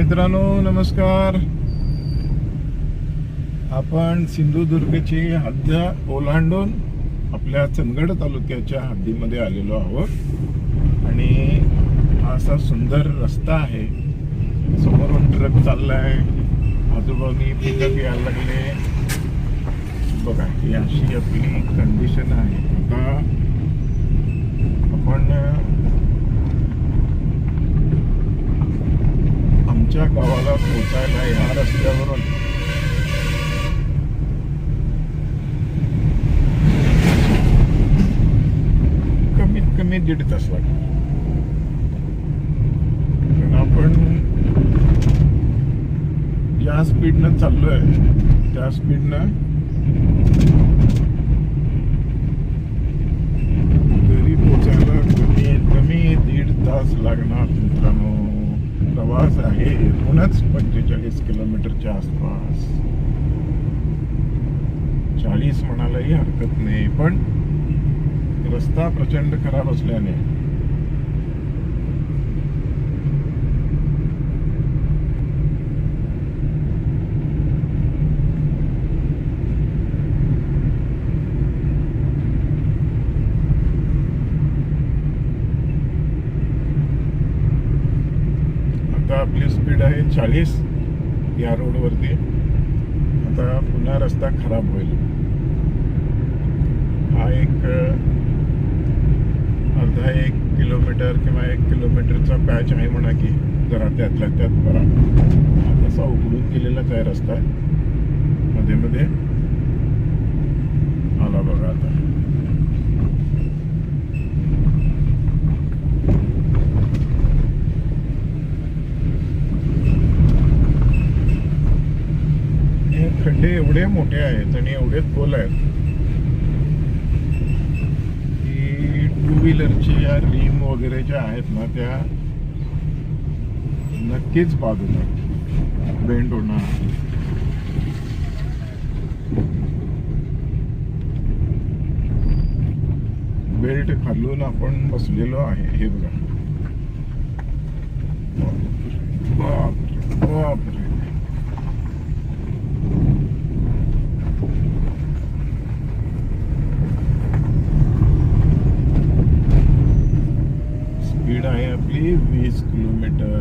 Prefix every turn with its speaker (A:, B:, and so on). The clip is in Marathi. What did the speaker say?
A: मित्रांनो नमस्कार. आपण सिंधुदुर्गची हद्द ओलांडून आपल्या चंदगड तालुक्याच्या हद्दीमध्ये आलेलो आहोत. आणि हा असा सुंदर रस्ता आहे. समोरून ट्रक चाललाय. आजूबाजूनी पिकअप यायला लागले. बघा ही अशी आपली कंडिशन आहे आता आपण आमच्या गावाला पोहोचायला या रस्त्यावरून कमीत कमी दीड तास लागतो पण आपण ज्या स्पीडनं चाललोय त्या स्पीडनं पंचेचाळीस किलोमीटरच्या आसपास. चाळीस म्हणायलाही हरकत नाही, पण रस्ता प्रचंड खराब असल्याने. आपली स्पीड आहे चाळीस. या रोडवरती. आता पुन्हा रस्ता खराब होईल. हा एक अर्धा एक किलोमीटर किंवा एक किलोमीटरचा पॅच आहे म्हणा की जरा त्यातल्या त्यात बरा हा तसा उघडून गेलेलाच आहे रस्ता. मध्ये मध्ये. आला बघा आता हे खड्डे एवढे मोठे आहेत आणि एवढे खोल आहेत की टू व्हीलरची या रिम वगैरे ज्या आहेत ना त्या नक्कीच बाद बेंड होणार. बेल्ट खालून आपण बसलेलो आहे हे बघा. वीस किलोमीटर